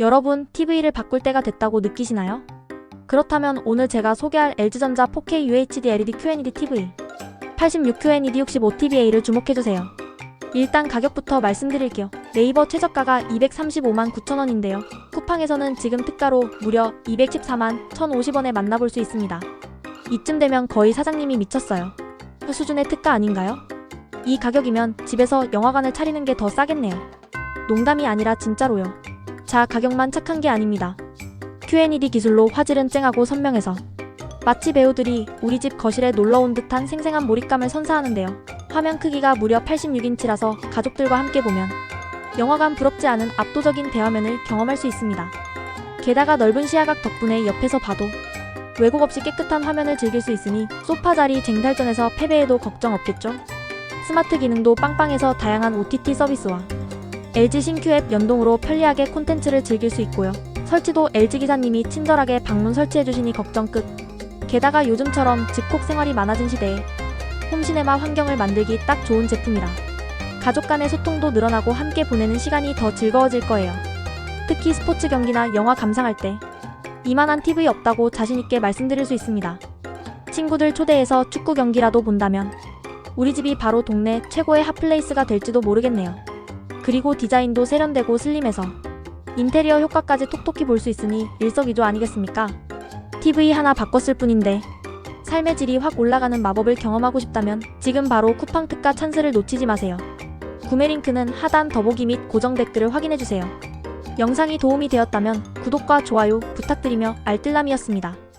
여러분, TV를 바꿀 때가 됐다고 느끼시나요? 그렇다면 오늘 제가 소개할 LG전자 4K UHD LED QNED TV 86 QNED 65 TVA를 주목해주세요. 일단 가격부터 말씀드릴게요. 네이버 최저가가 235만 9천원인데요. 쿠팡에서는 지금 특가로 무려 214만 1,050원에 만나볼 수 있습니다. 이쯤 되면 거의 사장님이 미쳤어요. 그 수준의 특가 아닌가요? 이 가격이면 집에서 영화관을 차리는 게 더 싸겠네요. 농담이 아니라 진짜로요. 자, 가격만 착한 게 아닙니다. QNED 기술로 화질은 쨍하고 선명해서 마치 배우들이 우리 집 거실에 놀러 온 듯한 생생한 몰입감을 선사하는데요. 화면 크기가 무려 86인치라서 가족들과 함께 보면 영화관 부럽지 않은 압도적인 대화면을 경험할 수 있습니다. 게다가 넓은 시야각 덕분에 옆에서 봐도 왜곡 없이 깨끗한 화면을 즐길 수 있으니 소파 자리 쟁탈전에서 패배해도 걱정 없겠죠? 스마트 기능도 빵빵해서 다양한 OTT 서비스와 LG 신규 앱 연동으로 편리하게 콘텐츠를 즐길 수 있고요. 설치도 LG 기사님이 친절하게 방문 설치해 주시니 걱정 끝. 게다가 요즘처럼 집콕 생활이 많아진 시대에 홈시네마 환경을 만들기 딱 좋은 제품이라 가족 간의 소통도 늘어나고 함께 보내는 시간이 더 즐거워질 거예요. 특히 스포츠 경기나 영화 감상할 때 이만한 TV 없다고 자신있게 말씀드릴 수 있습니다. 친구들 초대해서 축구 경기라도 본다면 우리 집이 바로 동네 최고의 핫플레이스가 될지도 모르겠네요. 그리고 디자인도 세련되고 슬림해서 인테리어 효과까지 톡톡히 볼 수 있으니 일석이조 아니겠습니까? TV 하나 바꿨을 뿐인데 삶의 질이 확 올라가는 마법을 경험하고 싶다면 지금 바로 쿠팡 특가 찬스를 놓치지 마세요. 구매 링크는 하단 더보기 및 고정 댓글을 확인해주세요. 영상이 도움이 되었다면 구독과 좋아요 부탁드리며 알뜰남이었습니다.